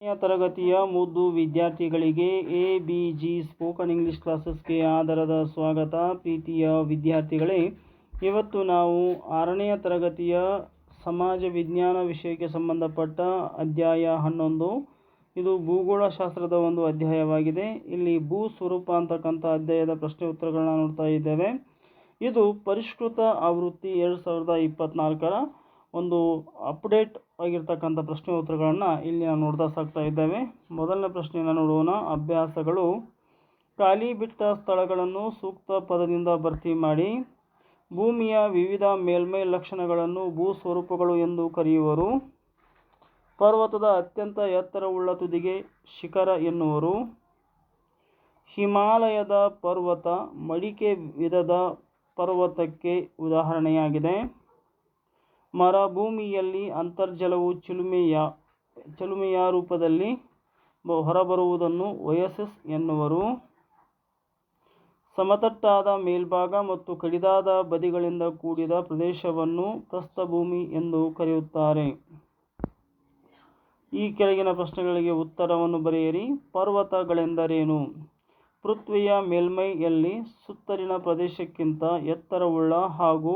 ಕೊನೆಯ ತರಗತಿಯ ಮುದ್ದು ವಿದ್ಯಾರ್ಥಿಗಳಿಗೆ A, B, G spoken English ಕ್ಲಾಸಸ್ಗೆ ಆಧಾರದ ಸ್ವಾಗತ. ಪ್ರೀತಿಯ ವಿದ್ಯಾರ್ಥಿಗಳೇ, ಇವತ್ತು ನಾವು ಆರನೆಯ ತರಗತಿಯ ಸಮಾಜ ವಿಜ್ಞಾನ ವಿಷಯಕ್ಕೆ ಸಂಬಂಧಪಟ್ಟ ಅಧ್ಯಾಯ ಹನ್ನೊಂದು. ಇದು ಭೂಗೋಳಶಾಸ್ತ್ರದ ಒಂದು ಅಧ್ಯಾಯವಾಗಿದೆ. ಇಲ್ಲಿ ಭೂ ಸ್ವರೂಪ ಅಂತಕ್ಕಂಥ ಅಧ್ಯಾಯದ ಪ್ರಶ್ನೆ ಉತ್ತರಗಳನ್ನ ನೋಡ್ತಾ ಇದ್ದೇವೆ. ಇದು ಪರಿಷ್ಕೃತ ಆವೃತ್ತಿ ಎರಡು ಸಾವಿರದ ಇಪ್ಪತ್ತ್ನಾಲ್ಕರ ಒಂದು ಅಪ್ಡೇಟ್ ಆಗಿರ್ತಕ್ಕಂಥ ಪ್ರಶ್ನೆ ಉತ್ತರಗಳನ್ನು ಇಲ್ಲಿ ನಾವು ನೋಡ್ತಾ ಸಾಗ್ತಾ ಇದ್ದೇವೆ. ಮೊದಲನೇ ಪ್ರಶ್ನೆಯನ್ನು ನೋಡೋಣ. ಅಭ್ಯಾಸಗಳು. ಖಾಲಿ ಬಿಟ್ಟ ಸ್ಥಳಗಳನ್ನು ಸೂಕ್ತ ಪದದಿಂದ ಭರ್ತಿ ಮಾಡಿ. ಭೂಮಿಯ ವಿವಿಧ ಮೇಲ್ಮೈ ಲಕ್ಷಣಗಳನ್ನು ಭೂ ಸ್ವರೂಪಗಳು ಎಂದು ಕರೆಯುವರು. ಪರ್ವತದ ಅತ್ಯಂತ ಎತ್ತರವುಳ್ಳ ತುದಿಗೆ ಶಿಖರ ಎನ್ನುವರು. ಹಿಮಾಲಯದ ಪರ್ವತ ಮಡಿಕೆ ವಿಧದ ಪರ್ವತಕ್ಕೆ ಉದಾಹರಣೆಯಾಗಿದೆ. ಮರುಭೂಮಿಯಲ್ಲಿ ಅಂತರ್ಜಲವು ಚಿಲುಮೆಯ ಚಿಲುಮೆಯ ರೂಪದಲ್ಲಿ ಹೊರಬರುವುದನ್ನು ಒಯಸಿಸ್ ಎನ್ನುವರು. ಸಮತಟ್ಟಾದ ಮೇಲ್ಭಾಗ ಮತ್ತು ಕಡಿದಾದ ಬದಿಗಳಿಂದ ಕೂಡಿದ ಪ್ರದೇಶವನ್ನು ಪ್ರಸ್ಥಭೂಮಿ ಎಂದು ಕರೆಯುತ್ತಾರೆ. ಈ ಕೆಳಗಿನ ಪ್ರಶ್ನೆಗಳಿಗೆ ಉತ್ತರವನ್ನು ಬರೆಯಿರಿ. ಪರ್ವತಗಳೆಂದರೇನು? ಪೃಥ್ವಿಯ ಮೇಲ್ಮೈಯಲ್ಲಿ ಸುತ್ತಲಿನ ಪ್ರದೇಶಕ್ಕಿಂತ ಎತ್ತರವುಳ್ಳ ಹಾಗೂ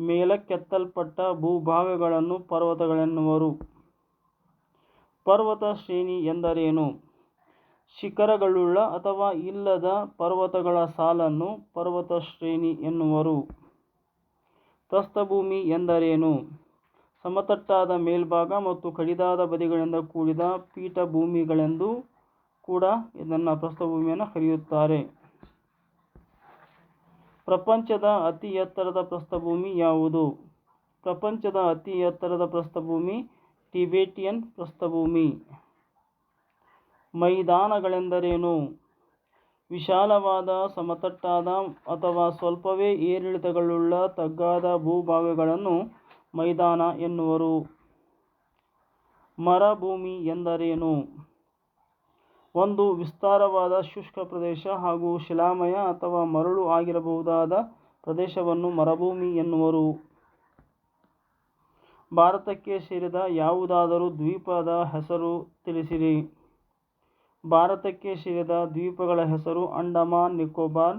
ಮೇಲಕ್ಕೆತ್ತಲ್ಪಟ್ಟ ಭೂಭಾಗಗಳನ್ನು ಪರ್ವತಗಳೆನ್ನುವರು. ಪರ್ವತ ಶ್ರೇಣಿ ಎಂದರೇನು? ಶಿಖರಗಳುಳ್ಳ ಅಥವಾ ಇಲ್ಲದ ಪರ್ವತಗಳ ಸಾಲನ್ನು ಪರ್ವತ ಶ್ರೇಣಿ ಎನ್ನುವರು. ಪ್ರಸ್ಥಭೂಮಿ ಎಂದರೇನು? ಸಮತಟ್ಟಾದ ಮೇಲ್ಭಾಗ ಮತ್ತು ಕಡಿದಾದ ಬದಿಗಳಿಂದ ಕೂಡಿದ ಪೀಠಭೂಮಿಗಳೆಂದು ಕೂಡ ಇದನ್ನು ಪ್ರಸ್ಥಭೂಮಿಯನ್ನು ಕರೆಯುತ್ತಾರೆ. ಪ್ರಪಂಚದ ಅತಿ ಎತ್ತರದ ಪ್ರಸ್ಥಭೂಮಿ ಯಾವುದು? ಪ್ರಪಂಚದ ಅತಿ ಎತ್ತರದ ಪ್ರಸ್ಥಭೂಮಿ, ಟಿಬೆಟಿಯನ್ ಪ್ರಸ್ಥಭೂಮಿ. ಮೈದಾನಗಳೆಂದರೇನು? ವಿಶಾಲವಾದ, ಸಮತಟ್ಟಾದ ಅಥವಾ ಸ್ವಲ್ಪವೇ ಏರಿಳಿತಗಳುಳ್ಳ, ತಗ್ಗಾದ ಭೂಭಾಗಗಳನ್ನು ಮೈದಾನ ಎನ್ನುವರು. ಮರಭೂಮಿ ಎಂದರೇನು? ಒಂದು ವಿಸ್ತಾರವಾದ ಶುಷ್ಕ ಪ್ರದೇಶ ಹಾಗೂ ಶಿಲಾಮಯ ಅಥವಾ ಮರಳು ಆಗಿರಬಹುದಾದ ಪ್ರದೇಶವನ್ನು ಮರುಭೂಮಿ ಎನ್ನುವರು. ಭಾರತಕ್ಕೆ ಸೇರಿದ ಯಾವುದಾದರೂ ದ್ವೀಪದ ಹೆಸರು ತಿಳಿಸಿರಿ. ಭಾರತಕ್ಕೆ ಸೇರಿದ ದ್ವೀಪಗಳ ಹೆಸರು ಅಂಡಮಾನ್, ನಿಕೋಬಾರ್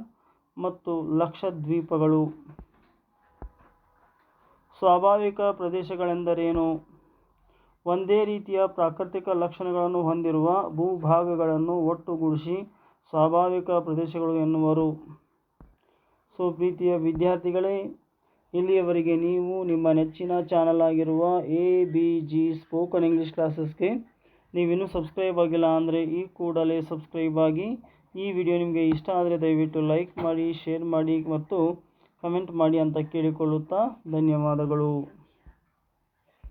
ಮತ್ತು ಲಕ್ಷದ್ವೀಪಗಳು ಸ್ವಾಭಾವಿಕ ಪ್ರದೇಶಗಳೆಂದರೇನು? ಒಂದೇ ರೀತಿಯ ಪ್ರಾಕೃತಿಕ ಲಕ್ಷಣಗಳನ್ನು ಹೊಂದಿರುವ ಭೂಭಾಗಗಳನ್ನು ಒಟ್ಟುಗೂಡಿಸಿ ಸ್ವಾಭಾವಿಕ ಪ್ರದೇಶಗಳು ಎನ್ನುವರು. ಸೊ, ಪ್ರೀತಿಯ ವಿದ್ಯಾರ್ಥಿಗಳೇ, ಇಲ್ಲಿಯವರೆಗೆ ನೀವು ನಿಮ್ಮ ನೆಚ್ಚಿನ ಚಾನಲ್ ಆಗಿರುವ A B G spoken English ಕ್ಲಾಸಸ್ಗೆ ನೀವಿನ್ನೂ ಸಬ್ಸ್ಕ್ರೈಬ್ ಆಗಿಲ್ಲ ಅಂದರೆ ಈ ಕೂಡಲೇ ಸಬ್ಸ್ಕ್ರೈಬ್ ಆಗಿ ಈ ವಿಡಿಯೋ ನಿಮಗೆ ಇಷ್ಟ ಆದರೆ ದಯವಿಟ್ಟು ಲೈಕ್ ಮಾಡಿ, ಶೇರ್ ಮಾಡಿ ಮತ್ತು ಕಮೆಂಟ್ ಮಾಡಿ ಅಂತ ಕೇಳಿಕೊಳ್ಳುತ್ತಾ ಧನ್ಯವಾದಗಳು.